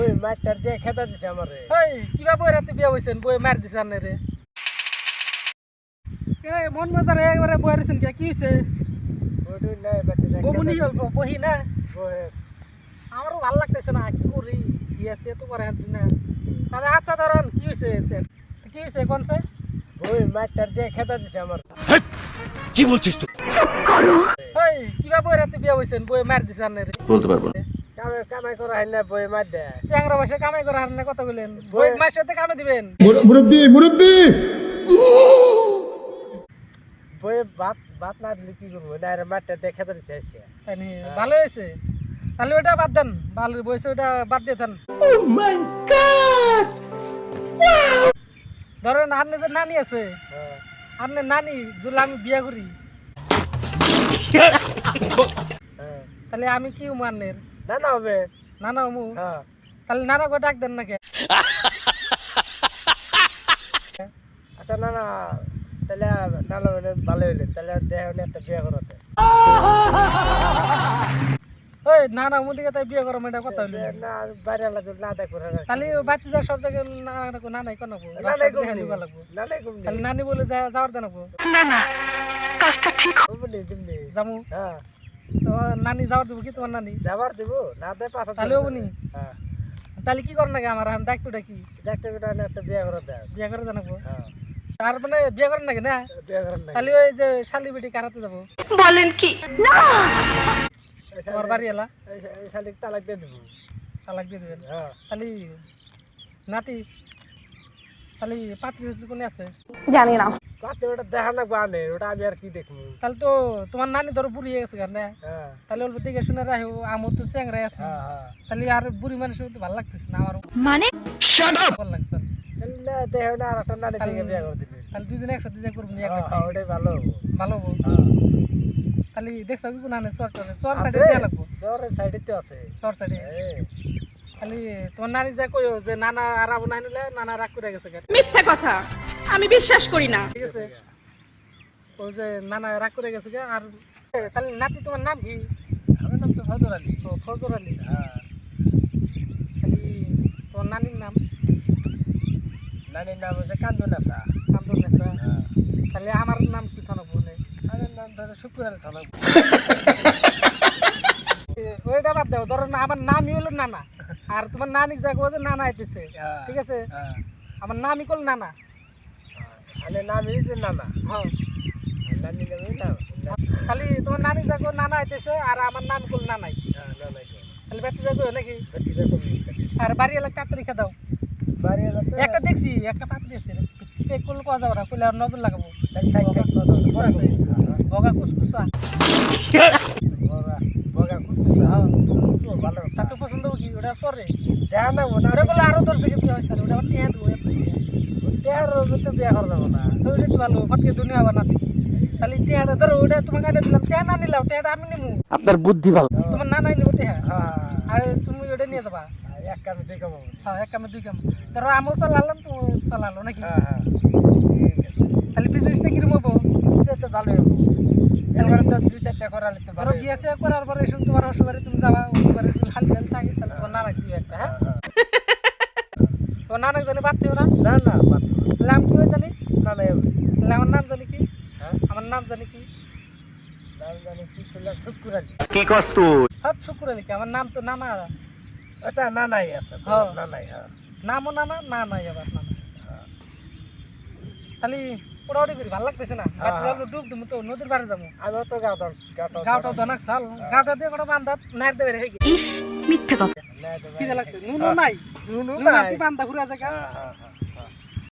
ওই মাঠটার দিয়ে খেতা দিছে আমারে। ওই কিবা বই রাতে বিয়া হইছেন? বই মার দিছে আনে রে। এ মন মজারে একবারে বই রইছেন কে? কি হইছে? ওইটুই নাই বাচ্চা বমুনি হল বহি না? আমারও ভালো লাগতেছে না কি করি? কি আছে? তো করে আনছি না। তাহলে আচ্ছা ধরেন কি হয়েছে স্যার কি হয়েছে কোন সে ওই মাঠটার দিয়ে খেতা দিছে আমার। কি বলছিস তুই? ওই কিবা বই রাতে বিয়া হইছেন? বই মার দিছে আনে রে। বলতে পারব না। কামাই করা হয় না বই মাঠ দেয় চ্যাংরা বসে কামাই করে হারনে কথা কইলেন বই মাস সাথে কামে দিবেন। মুরব্বী মুরব্বী! বইয়ে ভাত ভাত না দিলে কি করব? না মাঠটা দিয়ে খেতা দিছে আজকে। তাই নি? ভালো হয়েছে। তাহলে ওটা বাদ দেন। ভালো বয়সে ওটা বাদ দিয়ে দেন। ধরেন আপনি যে নানি আছে হ্যাঁ। আপনার নানি যদি আমি বিয়া করি। হ্যাঁ। তাহলে আমি কি উমানের না না হবে। নানা উমু হ্যাঁ। তাহলে নানা করে ডাক দেন নাকি? আচ্ছা না না তাহলে না না মানে ভালো হইলে। তাহলে দেহ একটা বিয়ে করাতে। ওই নানা উমু দিকে তাই বিয়ে করো এটা কথা হইল। না বাইরে আলাদা না দেখো তাহলে বাচ্চা যা সব জায়গায় নানা নানাই কোন না নাই। কমনি লাগবো। না নাই। কমনি তাহলে নানি বলে যা যাওয়ার দেন কমনি দিমনি যামু হ্যাঁ। তো নানি যাওয়ার দেবো কি তোমার নানি? যাবার দিব না দে পাঁচ তাহলে হবনি হ্যাঁ। তাহলে কি করেন নাকি আমার? দায়িত্বটা কি? দেখতে গেলে একটা বিয়ে করাতে বিয়ে করে জানাব হ্যাঁ। তার মানে বিয়ে করেন নাকি না? তাহলে ওই যে শালি বেটি কারাতে যাব। এই তোমার বাড়ি এলা। এই- এই শালিক তালাক দিয়ে দিব। তালাক দিয়ে দেবেন। হ্যাঁ। তাহলে নাতি তাহলে পাত্রী কোনে আছে? জানি না। ওটা দেখা না গানে ওটা আমি আর কি দেখব? তাহলে তো তোমার নানি ধরো বুড়ি হয়ে গেছে কেন? হ্যাঁ। তাহলে অল্প দেখে শুনে রাখো আমার তো চ্যাংরাই আছে। হ্যাঁ হ্যাঁ। তাহলে আর বুড়ি মানুষের তো ভালো লাগতেছে না আমার মানে? ভালো লাগছে। তাহলে না না আর একটা নানি থেকে বিয়ে করে দিবি। তাহলে দুজনে একসাথে যা করব নি এক হ্যাঁ, ওটাই ভালো। হব ভালো হব তাহলে দেখছ কি কোন আনে চর চরে? চর সাইডে লাগবো। সাইডে তো আছে। চর সাইডে খালি তোমার নানি যা কইও যে নানা আর আবু নাই নিলে নানা রাগ করে গেছে মিথ্যা কথা! আমি বিশ্বাস করি না। ঠিক আছে। ওই যে নানা রাগ করে গেছে গে আর তাহলে নাতি তোমার নাম কি? আমার নাম তো ফজর আলী। ও ফজর আলী। হ্যাঁ। খালি তোমার নানির নাম? নানির নাম হচ্ছে কান্দু নাসা কান্দন নেশা হ্যাঁ। তাহলে আমার নাম কি থানা বলে? আমার নাম ধরে শুক্র আলী থানা ওইটা বাদ দাও ধরো না, আমার নামই হলো নানা। আর তোমার নানি যা কো যে নানা আইতেছে। হ্যাঁ, ঠিক আছে? আমার নামই কল নানা। আমার নাম হয়েছে নানা। হ্যাঁ। নানি নাম নাম। খালি তোমার নানি যা নানা আইতেছে আর আমার নাম কল নানাই? হ্যাঁ খালি বেটি যা কো নাকি? বেটি রকম আর বাড়ি এলাকা কাতরি খা দাও। বাড়ি এলো একটা দেখছি একটা পাত্রী আছে। কে কোল কোয়া যাব না কইলে আর নজর লাগাবো। বগা কুসকুসা বগা কুসকুসা হ্যাঁ ভালো। তা তো পছন্দ কি? ওটা সরে দেখা না ওটা বলে আরও দর্শকে বিয়ে হয় স্যার ওটা টেঁয়া দেবো দেহার রোগে তো বিয়ে করা যাব না। ওইটা ভালো ফটকে দুনিয়া আবার নাতি তাহলে টেঁয়াটা ধরো ওটা তোমাকে আগে দিলাম টেঁয়া না নিলাম টেঁয়াটা আমি নিমু। আপনার বুদ্ধি ভালো। তোমার না নাই নিবো টেঁয়া হ্যাঁ আর তুমি ওটা নিয়ে যাবা। এক কামে দুই কাম হ্যাঁ এক কামে দুই কাম। ধরো আমিও চালালাম তো চালালো নাকি? হ্যাঁ হ্যাঁ তাহলে বিজনেসটা কিরম হব। তো ভালোই হবে। এবারে তো দুই চারটা করালে তো ধরো ভালো বিয়ে সে করার পরে এসে তোমার অসুবারে তুমি যাবা অসুবারে হাল হাল থাকে তাহলে তোমার নানা দিও একটা হ্যাঁ তোমার জানি বাচ্চাও না? না না মাত্র কি হয় জানি? না না তাহলে আমার নাম জানি কি? হ্যাঁ? আমার নাম জানি কি? নাম জানি কি সব আমার নাম তো নানা। আচ্ছা আছে। হ্যাঁ। হ্যাঁ। নামও নানা না নাই আবার নানা। হ্যাঁ। খালি ওড়াউড়ি করি ভালো লাগতেছে না? হ্যাঁ, যাব ডুব দিমু তো নদীর পাড়ে যাব আমিও তো গাঁও গাঁও গাওটা ধনাক চাল। গাওটা দিয়ে কোনো বান্ধব নাইর দেবে রেখে ইস মিথ্যা কথা। কি লাগছে? নুনও নাই। নুনু নুনু আনতে ঘুরে আছে হ্যাঁ।